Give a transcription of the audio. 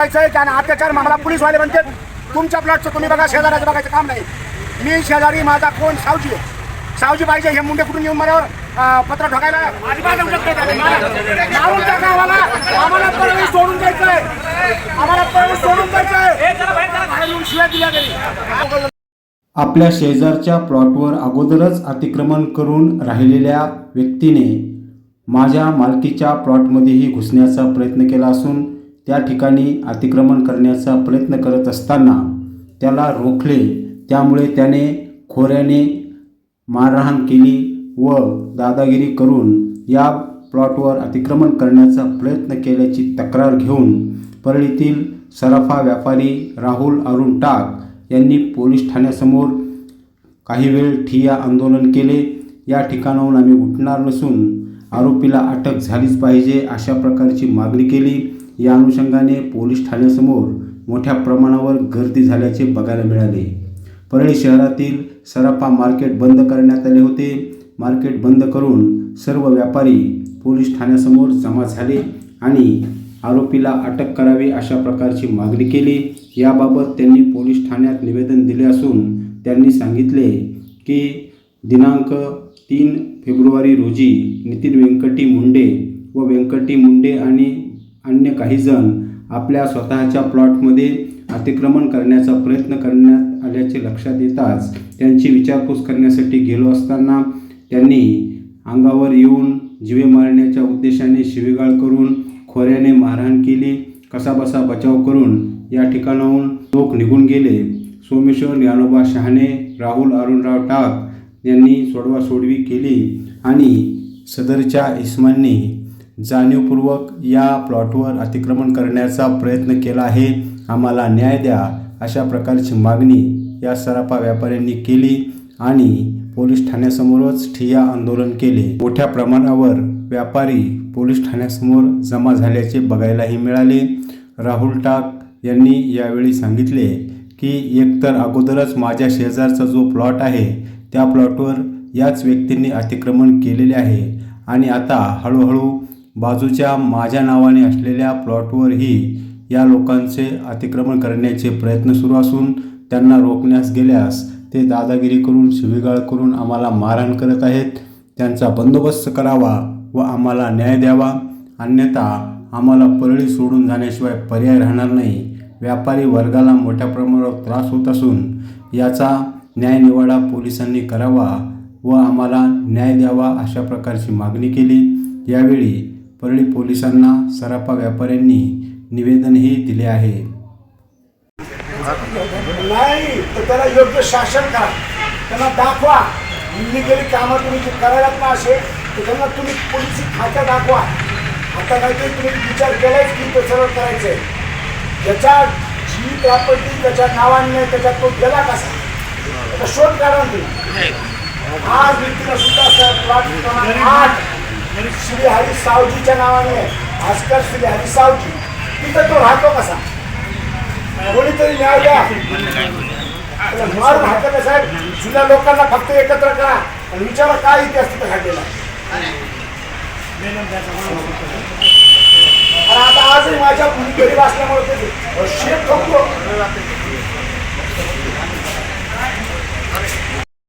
अत्याचार मला पोलीसवाले म्हणते तुमच्या प्लॉटचं तुम्ही बघा शेजाऱ्याचं बघायचं काम नाही. मी शेजारी माझा कोण? सावजी आहे. सावजी पाहिजे हे मुंडे कुठून येऊन मला पत्र ठोकायला. मारून टाका आम्हाला आम्हाला परळी सोडून द्यायचंय आम्हाला परळी सोडून शिव्या दिल्या तरी आपल्या शेजारच्या प्लॉटवर अगोदरच अतिक्रमण करून राहिलेल्या व्यक्तीने माझ्या मालकीच्या प्लॉटमध्येही घुसण्याचा प्रयत्न केला असून त्या ठिकाणी अतिक्रमण करण्याचा प्रयत्न करत असताना त्याला रोखले. त्यामुळे त्याने खोऱ्याने मारहाण केली व दादागिरी करून या प्लॉटवर अतिक्रमण करण्याचा प्रयत्न केल्याची तक्रार घेऊन परळीतील सराफा व्यापारी राहुल अरुण टाक यांनी पोलीस ठाण्यासमोर काही वेळ ठिया आंदोलन केले. या ठिकाणाहून आम्ही उठणार नसून आरोपीला अटक झालीच पाहिजे अशा प्रकारची मागणी केली. या अनुषंगाने पोलीस ठाण्यासमोर मोठ्या प्रमाणावर गर्दी झाल्याचे बघायला मिळाले. परळी शहरातील सराफा मार्केट बंद करण्यात आले होते. मार्केट बंद करून सर्व व्यापारी पोलीस ठाण्यासमोर जमा झाले आणि आरोपीला अटक करावी अशा प्रकारची मागणी केली. याबाबत त्यांनी पोलीस ठाण्यात निवेदन दिले असून त्यांनी सांगितले की दिनांक तीन फेब्रुवारी रोजी नितीन व्यंकटी मुंडे व व्यंकटी मुंडे आणि अन्य काहीजण आपल्या स्वतःच्या प्लॉटमध्ये अतिक्रमण करण्याचा प्रयत्न करण्यात आल्याचे लक्षात येताच त्यांची विचारपूस करण्यासाठी गेलो असताना त्यांनी अंगावर येऊन जीवे मारण्याच्या उद्देशाने शिवीगाळ करून खोऱ्याने मारहाण केली कसाबसा बचाव करून या ठिकाणाहून लोक निघून गेले. सोमेश्वर ज्ञानोबा शहाणे राहुल अरुणराव टाक यांनी सोडवा सोडवी केली आणि सदरच्या इस्मांनी जाणीवपूर्वक या प्लॉटवर अतिक्रमण करण्याचा प्रयत्न केला आहे. आम्हाला न्याय द्या अशा प्रकारची मागणी या सराफा व्यापाऱ्यांनी केली आणि पोलीस ठाण्यासमोरच ठिय्या आंदोलन केले. मोठ्या प्रमाणावर व्यापारी पोलीस ठाण्यासमोर जमा झाल्याचे बघायलाही मिळाले. राहुल टाक यांनी यावेळी सांगितले की एकतर अगोदरच माझ्या शेजारचा जो प्लॉट आहे त्या प्लॉटवर याच व्यक्तींनी अतिक्रमण केलेले आहे आणि आता हळूहळू बाजूच्या माझ्या नावाने असलेल्या प्लॉटवरही या लोकांचे अतिक्रमण करण्याचे प्रयत्न सुरू असून त्यांना रोखण्यास गेल्यास ते दादागिरी करून शिवीगाळ करून आम्हाला मारहाण करत आहेत. त्यांचा बंदोबस्त करावा व आम्हाला न्याय द्यावा. अन्यथा आम्हाला परळी सोडून जाण्याशिवाय पर्याय राहणार नाही. व्यापारी वर्गाला मोठ्या प्रमाणावर त्रास होत असून याचा न्यायनिवाडा पोलिसांनी करावा व आम्हाला न्याय द्यावा अशा प्रकारची मागणी केली. यावेळी परळी पोलिसांना सराफा व्यापाऱ्यांनी निवेदनही दिले आहे. नाही तर त्याला योग्य शासन करा. त्यांना दाखवा. इलिगली कामं तुम्ही जे करायलात ना असे तर त्यांना तुम्ही पोलिसी खात्या दाखवा. आता काहीतरी तुम्ही विचार केलाच की ते सर्व करायचंय. ज्याच्या जी प्रॉपर्टी त्याच्या नावाने त्याच्या त्याच्यात तो गेला कसा? त्याचा शोध काढा तुम्ही. आज व्यक्तीला सुद्धा सर प्लॉट क्रमांक आठ म्हणजे श्री हरी सावजीच्या नावाने भास्कर श्री हरी सावजी तिथं तो राहतो कसा? कोणीतरी न्याय द्या. मार मारून हाकल साहेब? जुन्या लोकांना फक्त एकत्र करा. आणि विचारा काय इतिहास तिथं घडलेला आता आजही माझ्या मुली गरीब असल्यामुळे ते शेत ठोकतो.